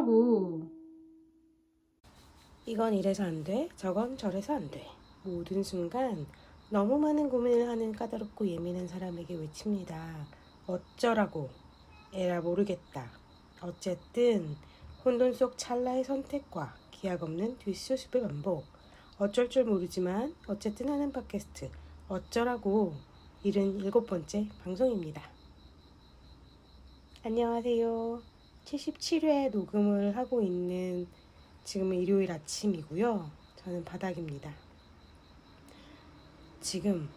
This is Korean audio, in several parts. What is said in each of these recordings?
어쩌라고. 이건 이래서 안 돼, 저건 저래서 안 돼. 모든 순간 너무 많은 고민을 하는 까다롭고 예민한 사람에게 외칩니다. 어쩌라고. 에라 모르겠다. 어쨌든 혼돈 속 찰나의 선택과 기약 없는 뒷수습의 반복. 어쩔 줄 모르지만 어쨌든 하는 팟캐스트. 어쩌라고. 77번째 방송입니다. 안녕하세요. 77회 녹음을 하고 있는 지금은 일요일 아침이고요. 저는 바닥입니다. 지금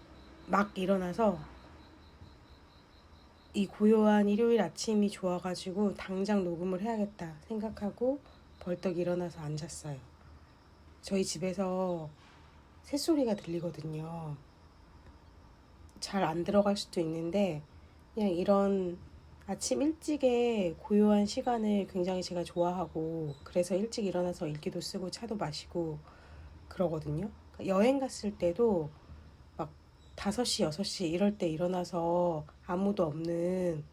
막 일어나서 이 고요한 일요일 아침이 좋아가지고 당장 녹음을 해야겠다 생각하고 벌떡 일어나서 앉았어요. 저희 집에서 새소리가 들리거든요. 잘 안 들어갈 수도 있는데 그냥 이런 아침 일찍의 고요한 시간을 굉장히 제가 좋아하고 그래서 일찍 일어나서 일기도 쓰고 차도 마시고 그러거든요. 그러니까 여행 갔을 때도 막 5시, 6시 이럴 때 일어나서 아무도 없는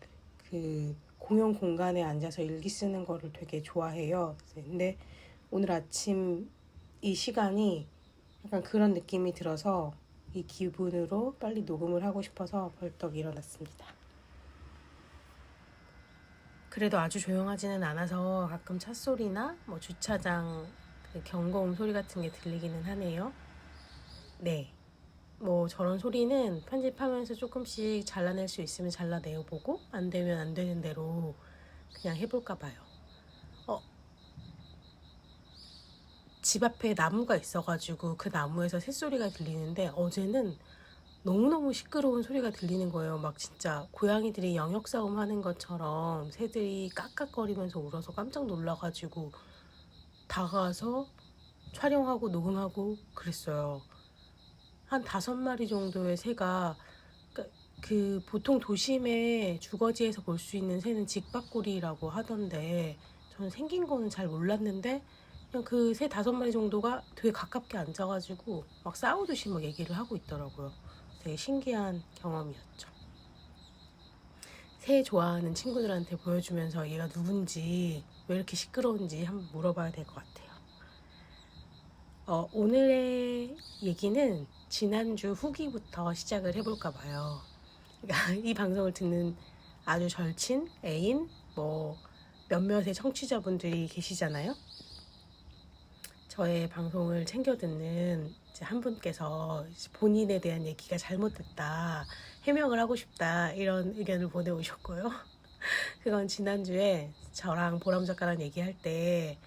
그 공용 공간에 앉아서 일기 쓰는 거를 되게 좋아해요. 근데 오늘 아침 이 시간이 약간 그런 느낌이 들어서 이 기분으로 빨리 녹음을 하고 싶어서 벌떡 일어났습니다. 그래도 아주 조용하지는 않아서 가끔 차 소리나 뭐 주차장 그 경고음 소리 같은 게 들리기는 하네요. 네. 뭐 저런 소리는 편집하면서 조금씩 잘라낼 수 있으면 잘라내어 보고 안 되면 안 되는 대로 그냥 해볼까 봐요. 어. 집 앞에 나무가 있어가지고 그 나무에서 새소리가 들리는데 어제는 너무너무 시끄러운 소리가 들리는 거예요. 막 진짜 고양이들이 영역 싸움 하는 것처럼 새들이 깍깍거리면서 울어서 깜짝 놀라가지고 다가와서 촬영하고 녹음하고 그랬어요. 한 다섯 마리 정도의 새가 그, 그 보통 도심의 주거지에서 볼 수 있는 새는 직박구리라고 하던데 저는 생긴 거는 잘 몰랐는데 그냥 그 새 다섯 마리 정도가 되게 가깝게 앉아가지고 막 싸우듯이 막 얘기를 하고 있더라고요. 되게 신기한 경험이었죠. 새 좋아하는 친구들한테 보여주면서 얘가 누군지 왜 이렇게 시끄러운지 한번 물어봐야 될 것 같아요. 어, 오늘의 얘기는 지난주 후기부터 시작을 해볼까 봐요. 그러니까 이 방송을 듣는 아주 절친, 애인, 뭐 몇몇의 청취자분들이 계시잖아요. 저의 방송을 챙겨 듣는 한 분께서 본인에 대한 얘기가 잘못됐다, 해명을 하고 싶다, 이런 의견을 보내오셨고요. 그건 지난주에 저랑 보람 작가랑 얘기할 때,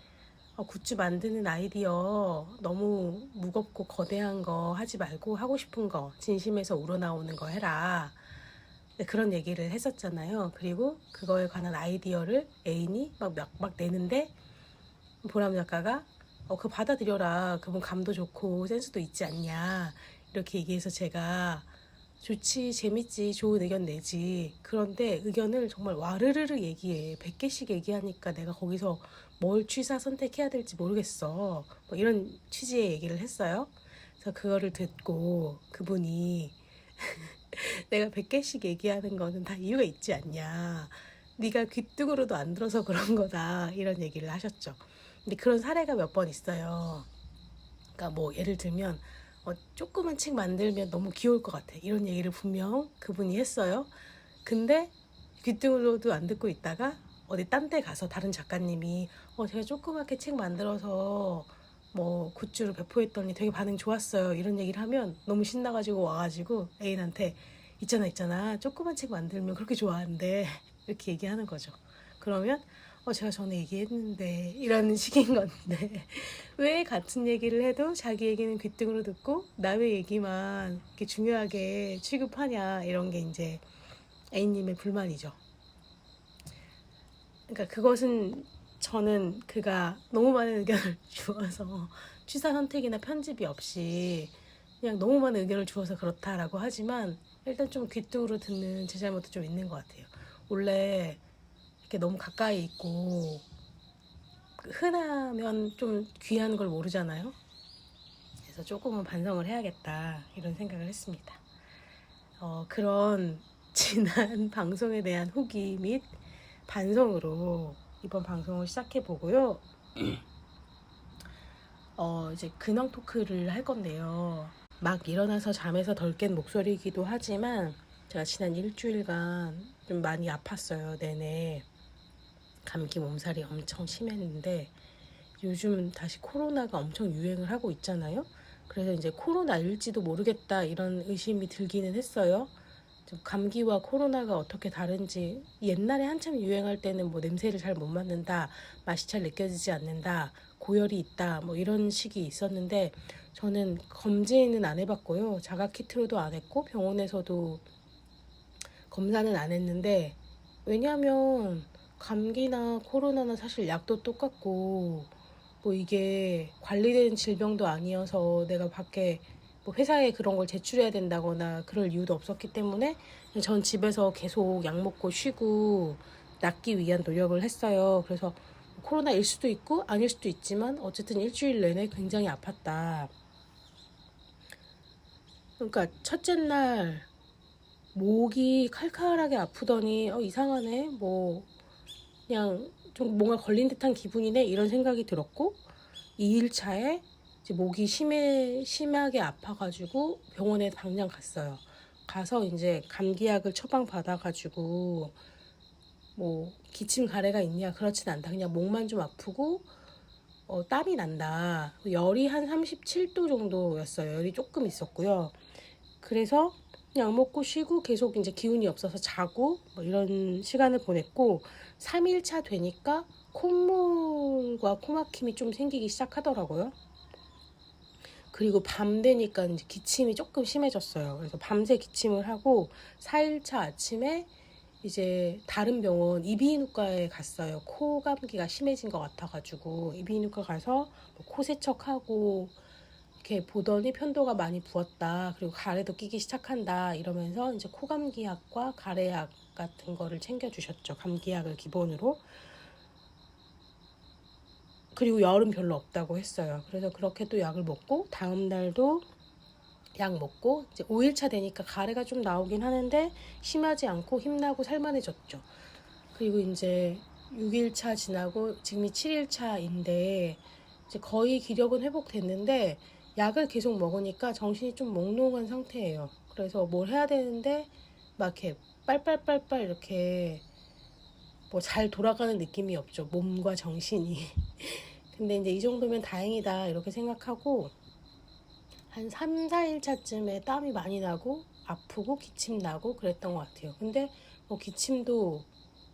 어, 굿즈 만드는 아이디어 너무 무겁고 거대한 거 하지 말고 하고 싶은 거, 진심에서 우러나오는 거 해라. 네, 그런 얘기를 했었잖아요. 그리고 그거에 관한 아이디어를 애인이 막, 막, 막 내는데, 보람 작가가 어, 그 받아들여라. 그분 감도 좋고 센스도 있지 않냐. 이렇게 얘기해서 제가 좋지, 재밌지, 좋은 의견 내지. 그런데 의견을 정말 와르르르 얘기해. 100개씩 얘기하니까 내가 거기서 뭘 취사 선택해야 될지 모르겠어. 뭐 이런 취지의 얘기를 했어요. 그래서 그거를 듣고 그분이 내가 100개씩 얘기하는 거는 다 이유가 있지 않냐. 네가 귀뚱으로도 안 들어서 그런 거다. 이런 얘기를 하셨죠. 근데 그런 사례가 몇 번 있어요. 그러니까 뭐 예를 들면 어, 조그만 책 만들면 너무 귀여울 것 같아. 이런 얘기를 분명 그분이 했어요. 근데 귀등으로도 안 듣고 있다가 어디 딴 데 가서 다른 작가님이 어 제가 조그맣게 책 만들어서 뭐 굿즈로 배포했더니 되게 반응 좋았어요. 이런 얘기를 하면 너무 신나가지고 와가지고 애인한테 있잖아 있잖아 조그만 책 만들면 그렇게 좋아하는데 이렇게 얘기하는 거죠. 그러면 어, 제가 전에 얘기했는데, 이런 식인 건데, 왜 같은 얘기를 해도 자기 얘기는 귀등으로 듣고, 남의 얘기만 이렇게 중요하게 취급하냐, 이런 게 이제 A님의 불만이죠. 그러니까 그것은 저는 그가 너무 많은 의견을 주어서 취사 선택이나 편집이 없이 그냥 너무 많은 의견을 주어서 그렇다라고 하지만 일단 좀 귀뚱으로 듣는 제 잘못도 좀 있는 것 같아요. 원래 이렇게 너무 가까이 있고 흔하면 좀 귀한 걸 모르잖아요. 그래서 조금은 반성을 해야겠다 이런 생각을 했습니다. 어, 그런 지난 방송에 대한 후기 및 반성으로 이번 방송을 시작해 보고요. 어, 이제 근황 토크를 할 건데요. 막 일어나서 잠에서 덜 깬 목소리이기도 하지만 제가 지난 일주일간 좀 많이 아팠어요. 내내 감기 몸살이 엄청 심했는데 요즘 다시 코로나가 엄청 유행을 하고 있잖아요. 그래서 이제 코로나일지도 모르겠다 이런 의심이 들기는 했어요. 좀 감기와 코로나가 어떻게 다른지 옛날에 한참 유행할 때는 뭐 냄새를 잘 못 맡는다, 맛이 잘 느껴지지 않는다, 고열이 있다, 뭐 이런 식이 있었는데 저는 검진은 안 해봤고요. 자가 키트로도 안 했고 병원에서도 검사는 안 했는데 왜냐하면 감기나 코로나나 사실 약도 똑같고 뭐 이게 관리된 질병도 아니어서 내가 밖에 뭐 회사에 그런 걸 제출해야 된다거나 그럴 이유도 없었기 때문에 전 집에서 계속 약 먹고 쉬고 낫기 위한 노력을 했어요. 그래서 코로나일 수도 있고 아닐 수도 있지만 어쨌든 일주일 내내 굉장히 아팠다. 그러니까 첫째 날 목이 칼칼하게 아프더니 어 이상하네 뭐 그냥 좀 뭔가 걸린 듯한 기분이네 이런 생각이 들었고 2일차에 이제 목이 심해 심하게 아파가지고 병원에 당장 갔어요. 가서 이제 감기약을 처방 받아가지고 뭐 기침 가래가 있냐 그렇진 않다. 그냥 목만 좀 아프고 어, 땀이 난다. 열이 한 37도 정도였어요. 열이 조금 있었고요. 그래서 약 먹고 쉬고 계속 이제 기운이 없어서 자고 뭐 이런 시간을 보냈고 3일차 되니까 콧물과 코막힘이 좀 생기기 시작하더라고요. 그리고 밤 되니까 이제 기침이 조금 심해졌어요. 그래서 밤새 기침을 하고 4일차 아침에 이제 다른 병원 이비인후과에 갔어요. 코 감기가 심해진 것 같아가지고 이비인후과 가서 뭐 코 세척하고 이렇게 보더니 편도가 많이 부었다. 그리고 가래도 끼기 시작한다. 이러면서 이제 코감기약과 가래약 같은 거를 챙겨주셨죠. 감기약을 기본으로. 그리고 열은 별로 없다고 했어요. 그래서 그렇게 또 약을 먹고 다음 날도 약 먹고 이제 5일차 되니까 가래가 좀 나오긴 하는데 심하지 않고 힘나고 살만해졌죠. 그리고 이제 6일차 지나고 지금이 7일차인데 이제 거의 기력은 회복됐는데 약을 계속 먹으니까 정신이 좀 몽롱한 상태예요. 그래서 뭘 해야 되는데 막 이렇게 빨빨빨빨 이렇게 뭐 잘 돌아가는 느낌이 없죠. 몸과 정신이. 근데 이제 이 정도면 다행이다 이렇게 생각하고 한 3, 4일 차쯤에 땀이 많이 나고 아프고 기침 나고 그랬던 것 같아요. 근데 뭐 기침도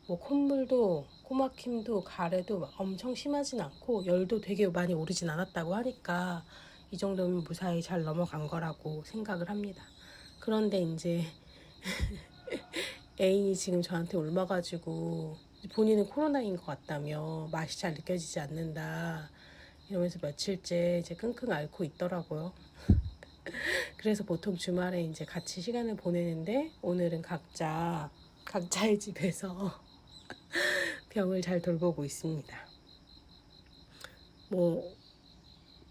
뭐 콧물도 코막힘도 가래도 막 엄청 심하진 않고 열도 되게 많이 오르진 않았다고 하니까 이 정도면 무사히 잘 넘어간 거라고 생각을 합니다. 그런데 이제 애인이 지금 저한테 옮아가지고 본인은 코로나인 것 같다며 맛이 잘 느껴지지 않는다 이러면서 며칠째 이제 끙끙 앓고 있더라고요. 그래서 보통 주말에 이제 같이 시간을 보내는데 오늘은 각자 각자의 집에서 병을 잘 돌보고 있습니다. 뭐,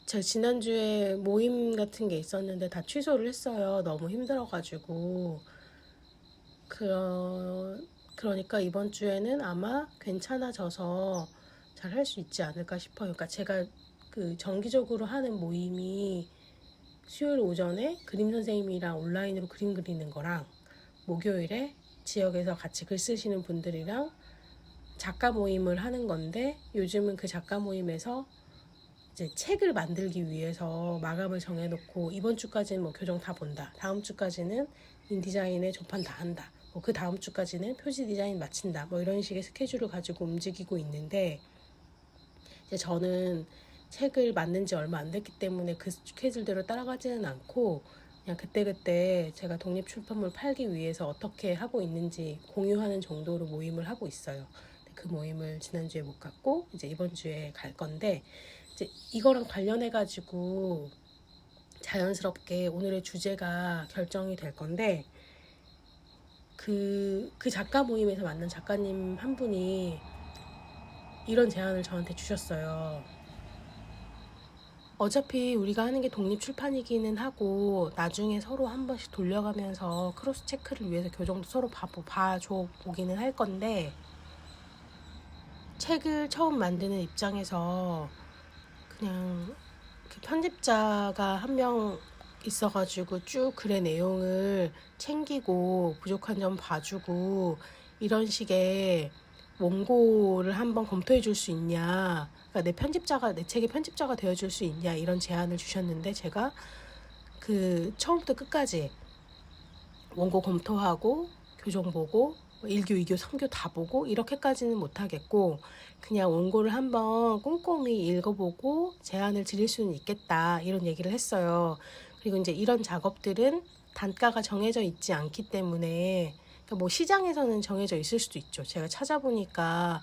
저 지난주에 모임 같은 게 있었는데 다 취소를 했어요. 너무 힘들어가지고. 그러, 그러니까 이번 주에는 아마 괜찮아져서 잘 할 수 있지 않을까 싶어요. 그러니까 제가 그 정기적으로 하는 모임이 수요일 오전에 그림 선생님이랑 온라인으로 그림 그리는 거랑 목요일에 지역에서 같이 글 쓰시는 분들이랑 작가 모임을 하는 건데 요즘은 그 작가 모임에서 이제 책을 만들기 위해서 마감을 정해놓고 이번 주까지는 뭐 교정 다 본다. 다음 주까지는 인디자인의 조판 다 한다. 뭐 그 다음 주까지는 표지 디자인 마친다. 뭐 이런 식의 스케줄을 가지고 움직이고 있는데 이제 저는 책을 만든 지 얼마 안 됐기 때문에 그 스케줄대로 따라가지는 않고 그냥 그때그때 제가 독립 출판물 팔기 위해서 어떻게 하고 있는지 공유하는 정도로 모임을 하고 있어요. 그 모임을 지난주에 못 갔고 이제 이번 주에 갈 건데 이제 이거랑 관련해 가지고 자연스럽게 오늘의 주제가 결정이 될 건데 그, 그 작가 모임에서 만난 작가님 한 분이 이런 제안을 저한테 주셨어요. 어차피 우리가 하는 게 독립 출판이기는 하고 나중에 서로 한 번씩 돌려가면서 크로스 체크를 위해서 교정도 서로 봐, 봐줘 보기는 할 건데 책을 처음 만드는 입장에서 그냥 그 편집자가 한 명 있어가지고 쭉 글의 내용을 챙기고 부족한 점 봐주고 이런 식의 원고를 한번 검토해 줄 수 있냐. 그러니까 내 편집자가 내 책의 편집자가 되어 줄 수 있냐 이런 제안을 주셨는데 제가 그 처음부터 끝까지 원고 검토하고 교정 보고 뭐 1교, 2교, 3교 다 보고 이렇게까지는 못하겠고 그냥 원고를 한번 꼼꼼히 읽어보고 제안을 드릴 수는 있겠다 이런 얘기를 했어요. 그리고 이제 이런 작업들은 단가가 정해져 있지 않기 때문에 그러니까 뭐 시장에서는 정해져 있을 수도 있죠. 제가 찾아보니까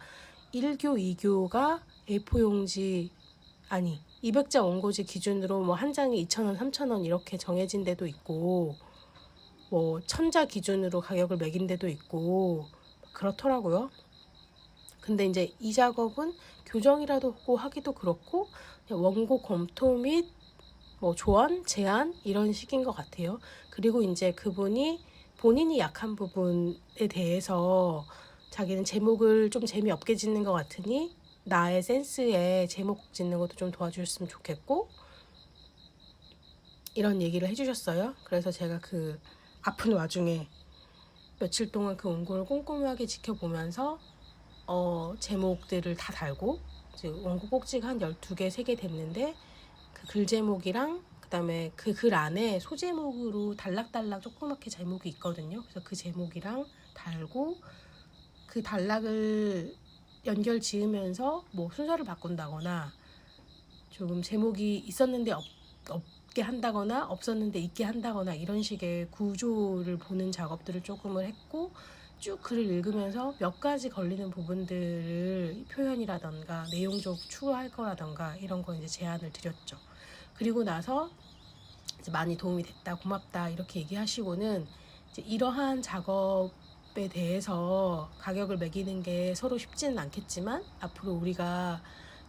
1교, 2교가 A4 용지 아니 200자 원고지 기준으로 뭐 한 장에 2,000원, 3,000원 이렇게 정해진 데도 있고 뭐 천자 기준으로 가격을 매긴 데도 있고 그렇더라고요. 근데 이제 이 작업은 교정이라도 하고 하기도 그렇고 원고 검토 및 뭐 조언, 제안 이런 식인 것 같아요. 그리고 이제 그분이 본인이 약한 부분에 대해서 자기는 제목을 좀 재미없게 짓는 것 같으니 나의 센스에 제목 짓는 것도 좀 도와주셨으면 좋겠고 이런 얘기를 해주셨어요. 그래서 제가 그 아픈 와중에 며칠 동안 그 원고를 꼼꼼하게 지켜보면서 어, 제목들을 다 달고 원고 꼭지가 한 12개, 3개 됐는데 그 글 제목이랑 그다음에 그 글 안에 소제목으로 단락단락 조그맣게 제목이 있거든요. 그래서 그 제목이랑 달고 그 단락을 연결 지으면서 뭐 순서를 바꾼다거나 조금 제목이 있었는데 없, 없 게 한다거나 없었는데 있게 한다거나 이런 식의 구조를 보는 작업들을 조금을 했고 쭉 글을 읽으면서 몇 가지 걸리는 부분들을 표현이라던가 내용적 추구할 거라던가 이런 거 이제 제안을 드렸죠. 그리고 나서 많이 도움이 됐다, 고맙다 이렇게 얘기하시고는 이러한 작업에 대해서 가격을 매기는 게 서로 쉽지는 않겠지만 앞으로 우리가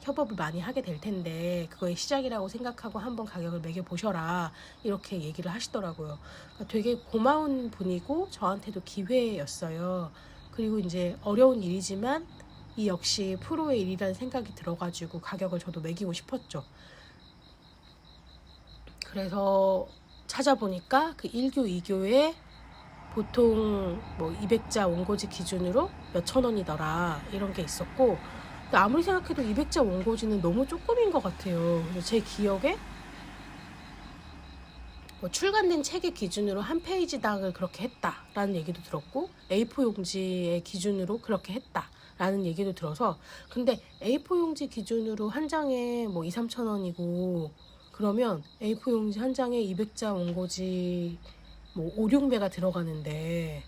협업을 많이 하게 될 텐데 그거의 시작이라고 생각하고 한번 가격을 매겨 보셔라 이렇게 얘기를 하시더라고요. 그러니까 되게 고마운 분이고 저한테도 기회였어요. 그리고 이제 어려운 일이지만 이 역시 프로의 일이라는 생각이 들어가지고 가격을 저도 매기고 싶었죠. 그래서 찾아보니까 그 1교, 2교에 보통 뭐 200자 원고지 기준으로 몇천 원이더라 이런 게 있었고 아무리 생각해도 200자 원고지는 너무 조금인 것 같아요. 제 기억에 뭐 출간된 책의 기준으로 한 페이지당을 그렇게 했다라는 얘기도 들었고 A4 용지의 기준으로 그렇게 했다라는 얘기도 들어서 근데 A4 용지 기준으로 한 장에 뭐 2, 3천 원이고 그러면 A4 용지 한 장에 200자 원고지 뭐 5, 6배가 들어가는데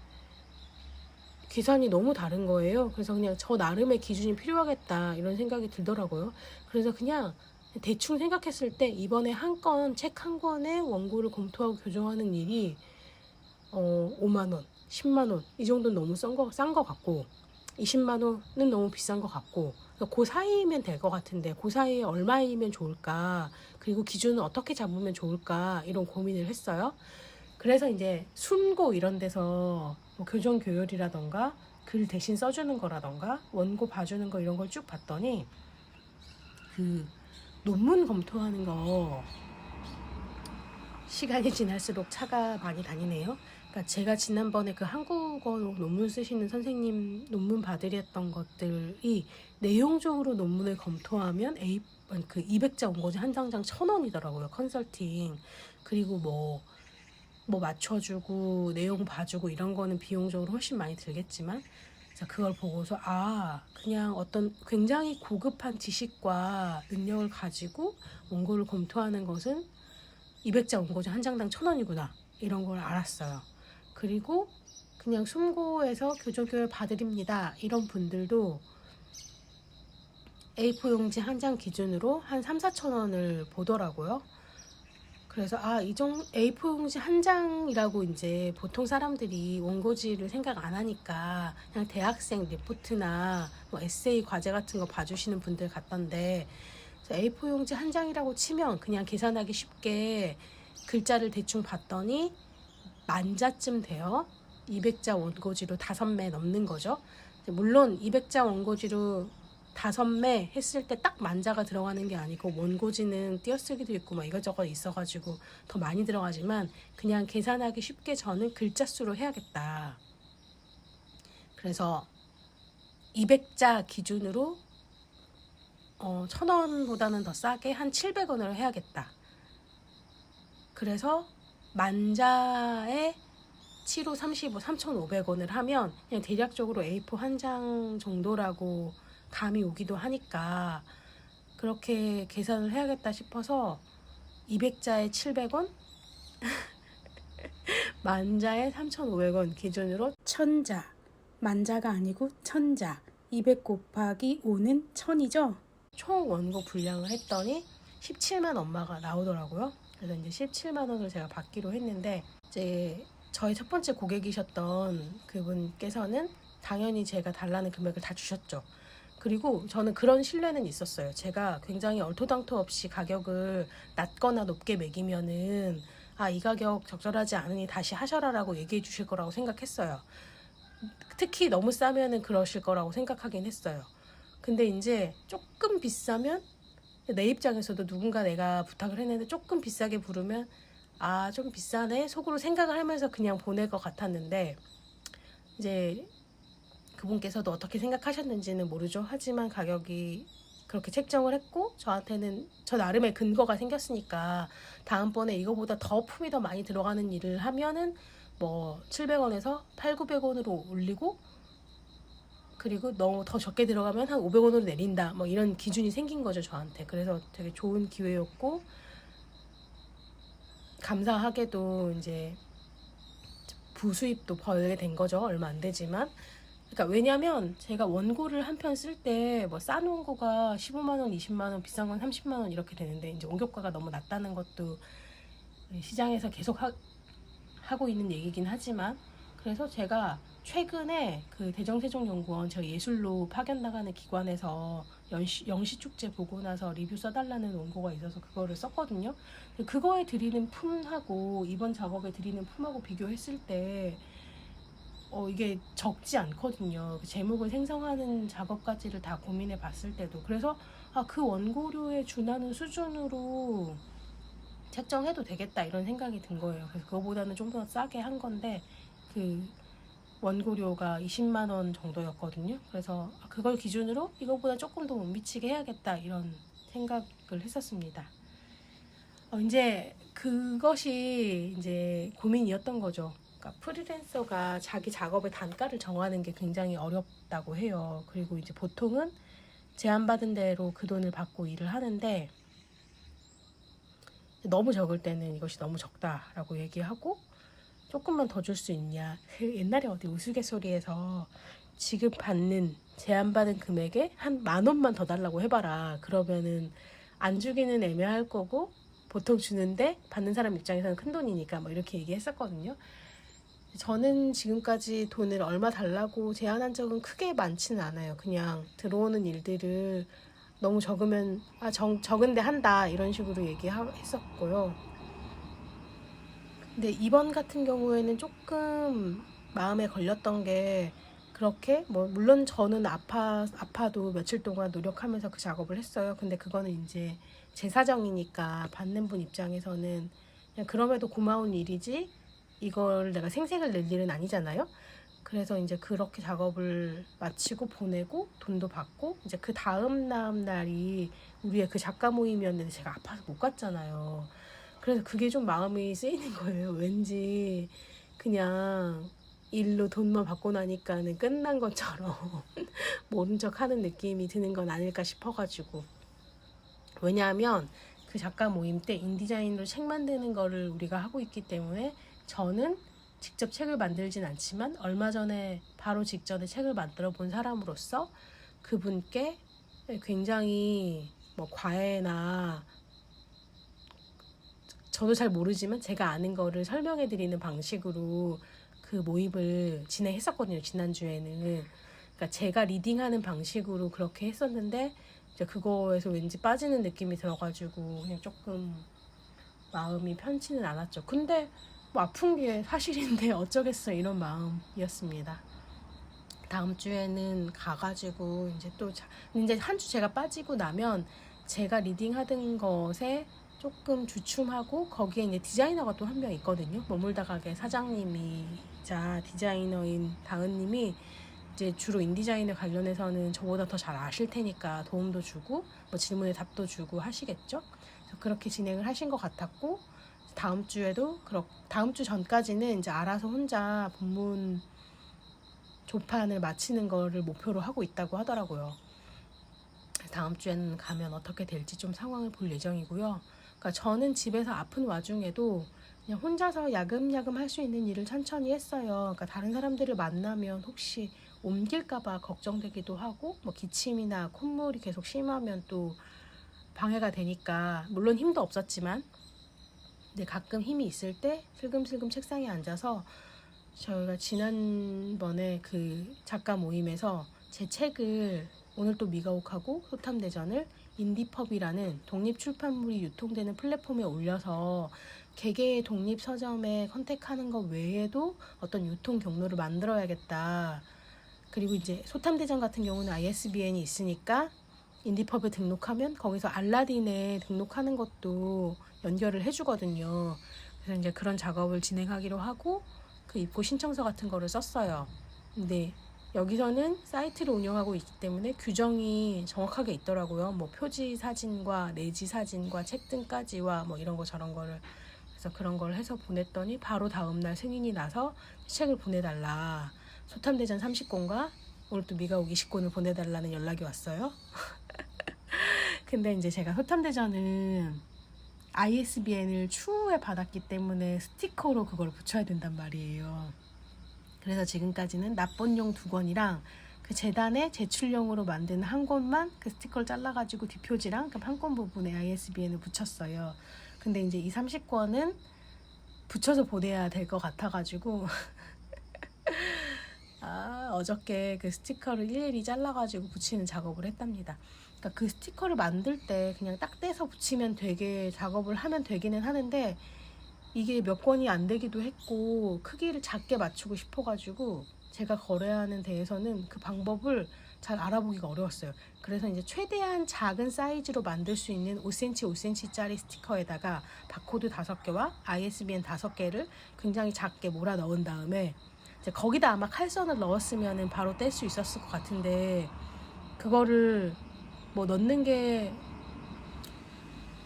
계산이 너무 다른 거예요. 그래서 그냥 저 나름의 기준이 필요하겠다 이런 생각이 들더라고요. 그래서 그냥 대충 생각했을 때 이번에 한 건 책 한 권의 원고를 검토하고 교정하는 일이 어 5만 원, 10만 원 이 정도는 너무 싼거싼거 같고 20만 원은 너무 비싼 것 같고 그그 사이면 될 것 같은데 그 사이에 얼마이면 좋을까 그리고 기준은 어떻게 잡으면 좋을까 이런 고민을 했어요. 그래서 이제 순고 이런 데서 뭐 교정 교열이라던가 글 대신 써주는 거라던가 원고 봐주는 거 이런 걸 쭉 봤더니 그 논문 검토하는 거 시간이 지날수록 차가 많이 다니네요. 그러니까 제가 지난번에 그 한국어로 논문 쓰시는 선생님 논문 받으랬던 것들이 내용적으로 논문을 검토하면 A 그 200자 원고지 한 장당 천 원이더라고요 컨설팅 그리고 뭐 뭐 맞춰주고 내용 봐주고 이런 거는 비용적으로 훨씬 많이 들겠지만 자 그걸 보고서 아 그냥 어떤 굉장히 고급한 지식과 능력을 가지고 원고를 검토하는 것은 200자 원고지 한 장당 천 원이구나 이런 걸 알았어요. 그리고 그냥 숨고에서 교조교열 봐드립니다 이런 분들도 A4 용지 한 장 기준으로 한 3, 4천 원을 보더라고요. 그래서 아, 이 정 A4 용지 한 장이라고 이제 보통 사람들이 원고지를 생각 안 하니까 그냥 대학생 리포트나 뭐 에세이 과제 같은 거 봐주시는 분들 같던데 A4 용지 한 장이라고 치면 그냥 계산하기 쉽게 글자를 대충 봤더니 만자쯤 돼요. 200자 원고지로 다섯 매 넘는 거죠. 물론 200자 원고지로 다섯 매 했을 때 딱 만자가 들어가는 게 아니고 원고지는 띄어쓰기도 있고 막 이것저것 있어가지고 더 많이 들어가지만 그냥 계산하기 쉽게 저는 글자 수로 해야겠다. 그래서 200자 기준으로 어, 1000원보다는 더 싸게 한 700원으로 해야겠다. 그래서 만자에 7호 35, 3,500원을 하면 그냥 대략적으로 A4 한 장 정도라고 감이 오기도 하니까 그렇게 계산을 해야겠다 싶어서 200자에 700원, 만자에 3,500원 기준으로 천자, 만자가 아니고 천자, 200 곱하기 5는 1000이죠. 총 원고 분량을 했더니 17만 엄마가 나오더라고요. 그래서 이제 17만 원을 제가 받기로 했는데 이제 저희 첫 번째 고객이셨던 그분께서는 당연히 제가 달라는 금액을 다 주셨죠. 그리고 저는 그런 신뢰는 있었어요. 제가 굉장히 얼토당토 없이 가격을 낮거나 높게 매기면은 아, 이 가격 적절하지 않으니 다시 하셔라라고 얘기해 주실 거라고 생각했어요. 특히 너무 싸면은 그러실 거라고 생각하긴 했어요. 근데 이제 조금 비싸면 내 입장에서도 누군가 내가 부탁을 했는데 조금 비싸게 부르면 아, 좀 비싸네 속으로 생각을 하면서 그냥 보낼 것 같았는데 이제 그분께서도 어떻게 생각하셨는지는 모르죠. 하지만 가격이 그렇게 책정을 했고 저한테는 저 나름의 근거가 생겼으니까 다음번에 이거보다 더 품이 더 많이 들어가는 일을 하면은 뭐 700원에서 8, 900원으로 올리고 그리고 너무 더 적게 들어가면 한 500원으로 내린다. 뭐 이런 기준이 생긴 거죠, 저한테. 그래서 되게 좋은 기회였고 감사하게도 이제 부수입도 벌게 된 거죠. 얼마 안 되지만. 그러니까 왜냐면 제가 원고를 한 편 쓸 때뭐싼 원고가 15만 원, 20만 원, 비싼 건 30만 원 이렇게 되는데 이제 원고가가 너무 낮다는 것도 시장에서 계속 하, 하고 있는 얘기긴 하지만 그래서 제가 최근에 그 대정세종연구원 저 예술로 파견 나가는 기관에서 연시, 영시축제 보고 나서 리뷰 써달라는 원고가 있어서 그거를 썼거든요. 그거에 드리는 품하고 이번 작업에 드리는 품하고 비교했을 때 어, 이게 적지 않거든요. 그 제목을 생성하는 작업까지를 다 고민해 봤을 때도. 그래서 아, 그 원고료에 준하는 수준으로 책정해도 되겠다 이런 생각이 든 거예요. 그래서 그거보다는 좀 더 싸게 한 건데 그 원고료가 20만 원 정도였거든요. 그래서 아, 그걸 기준으로 이거보다 조금 더 못 미치게 해야겠다 이런 생각을 했었습니다. 어, 이제 그것이 이제 고민이었던 거죠. 그러니까 프리랜서가 자기 작업의 단가를 정하는 게 굉장히 어렵다고 해요. 그리고 이제 보통은 제한받은 대로 그 돈을 받고 일을 하는데 너무 적을 때는 이것이 너무 적다라고 얘기하고 조금만 더 줄 수 있냐. 그 옛날에 어디 우스갯소리에서 지금 받는 제한받은 금액에 한 만 원만 더 달라고 해봐라. 그러면은 안 주기는 애매할 거고 보통 주는데 받는 사람 입장에서는 큰 돈이니까 뭐 이렇게 얘기했었거든요. 저는 지금까지 돈을 얼마 달라고 제안한 적은 크게 많지는 않아요. 그냥 들어오는 일들을 너무 적으면 아 정, 적은데 한다 이런 식으로 얘기했었고요. 근데 이번 같은 경우에는 조금 마음에 걸렸던 게 그렇게 뭐 물론 저는 아파 아파도 며칠 동안 노력하면서 그 작업을 했어요. 근데 그거는 이제 제 사정이니까 받는 분 입장에서는 그냥 그럼에도 고마운 일이지 이걸 내가 생색을 낼 일은 아니잖아요. 그래서 이제 그렇게 작업을 마치고 보내고 돈도 받고 이제 그 다음 다음 날이 우리의 그 작가 모임이었는데 제가 아파서 못 갔잖아요. 그래서 그게 좀 마음이 쓰이는 거예요. 왠지 그냥 일로 돈만 받고 나니까는 끝난 것처럼 모른 척 하는 느낌이 드는 건 아닐까 싶어가지고. 왜냐하면 그 작가 모임 때 인디자인으로 책 만드는 거를 우리가 하고 있기 때문에 저는 직접 책을 만들진 않지만 얼마 전에 바로 직전에 책을 만들어 본 사람으로서 그분께 굉장히 뭐 과외나 저도 잘 모르지만 제가 아는 거를 설명해 드리는 방식으로 그 모임을 진행했었거든요 지난주에는. 그러니까 제가 리딩하는 방식으로 그렇게 했었는데 이제 그거에서 왠지 빠지는 느낌이 들어가지고 그냥 조금 마음이 편치는 않았죠. 근데 뭐 아픈 게 사실인데 어쩌겠어 이런 마음이었습니다. 다음 주에는 가가지고 이제 또 자, 이제 한 주 제가 빠지고 나면 제가 리딩하던 것에 조금 주춤하고 거기에 이제 디자이너가 또 한 명 있거든요. 머물다 가게 사장님이자 디자이너인 다은님이 이제 주로 인디자인에 관련해서는 저보다 더 잘 아실 테니까 도움도 주고 뭐 질문에 답도 주고 하시겠죠. 그렇게 진행을 하신 것 같았고 다음 주에도 그렇 다음 주 전까지는 이제 알아서 혼자 본문 조판을 마치는 거를 목표로 하고 있다고 하더라고요. 다음 주에는 가면 어떻게 될지 좀 상황을 볼 예정이고요. 그러니까 저는 집에서 아픈 와중에도 그냥 혼자서 야금야금 할 수 있는 일을 천천히 했어요. 그러니까 다른 사람들을 만나면 혹시 옮길까봐 걱정되기도 하고, 뭐 기침이나 콧물이 계속 심하면 또 방해가 되니까, 물론 힘도 없었지만, 근데 가끔 힘이 있을 때 슬금슬금 책상에 앉아서 저희가 지난번에 그 작가 모임에서 제 책을 오늘 또 미가옥하고 소탐대전을 인디펍이라는 독립 출판물이 유통되는 플랫폼에 올려서 개개의 독립 서점에 컨택하는 것 외에도 어떤 유통 경로를 만들어야겠다. 그리고 이제 소탐대전 같은 경우는 ISBN이 있으니까 인디펍에 등록하면 거기서 알라딘에 등록하는 것도 연결을 해주거든요. 그래서 이제 그런 작업을 진행하기로 하고 그 입고 신청서 같은 거를 썼어요. 근데 여기서는 사이트를 운영하고 있기 때문에 규정이 정확하게 있더라고요. 뭐 표지 사진과 내지 사진과 책 등까지와 뭐 이런 거 저런 거를 그래서 그런 걸 해서 보냈더니 바로 다음 날 승인이 나서 책을 보내달라. 소탐대전 30권과 오늘 또 미가 오기 10권을 보내달라는 연락이 왔어요. 근데 이제 제가 소탐대전은 ISBN을 추후에 받았기 때문에 스티커로 그걸 붙여야 된단 말이에요. 그래서 지금까지는 납본용 두 권이랑 그 재단에 제출용으로 만든 한 권만 그 스티커를 잘라가지고 뒷표지랑 그 한 권 부분에 ISBN을 붙였어요. 근데 이제 이 30권은 붙여서 보내야 될 것 같아가지고 아 어저께 그 스티커를 일일이 잘라가지고 붙이는 작업을 했답니다. 그러니까 그 스티커를 만들 때 그냥 딱 떼서 붙이면 되게 작업을 하면 되기는 하는데 이게 몇 권이 안 되기도 했고 크기를 작게 맞추고 싶어가지고 제가 거래하는 데에서는 그 방법을 잘 알아보기가 어려웠어요. 그래서 이제 최대한 작은 사이즈로 만들 수 있는 5cm, 5cm짜리 스티커에다가 바코드 5개와 ISBN 5개를 굉장히 작게 몰아 넣은 다음에 이제 거기다 아마 칼선을 넣었으면은 바로 뗄 수 있었을 것 같은데 그거를 뭐 넣는 게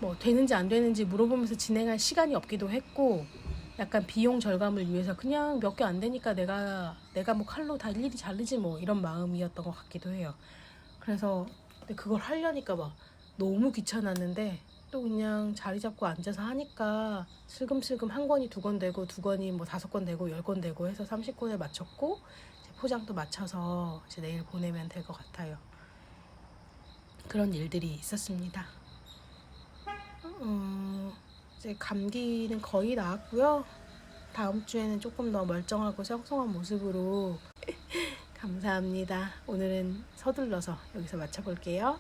뭐 되는지 안 되는지 물어보면서 진행할 시간이 없기도 했고 약간 비용 절감을 위해서 그냥 몇 개 안 되니까 내가 내가 뭐 칼로 다 일일이 자르지 뭐 이런 마음이었던 것 같기도 해요. 그래서 그걸 하려니까 막 너무 귀찮았는데 또 그냥 자리 잡고 앉아서 하니까 슬금슬금 한 권이 두 권 되고 두 권이 뭐 다섯 권 되고 열 권 되고 해서 30권에 맞췄고 포장도 맞춰서 이제 내일 보내면 될 것 같아요. 그런 일들이 있었습니다. 음, 이제 감기는 거의 나았고요. 다음 주에는 조금 더 멀쩡하고 성성한 모습으로 감사합니다. 오늘은 서둘러서 여기서 마쳐볼게요.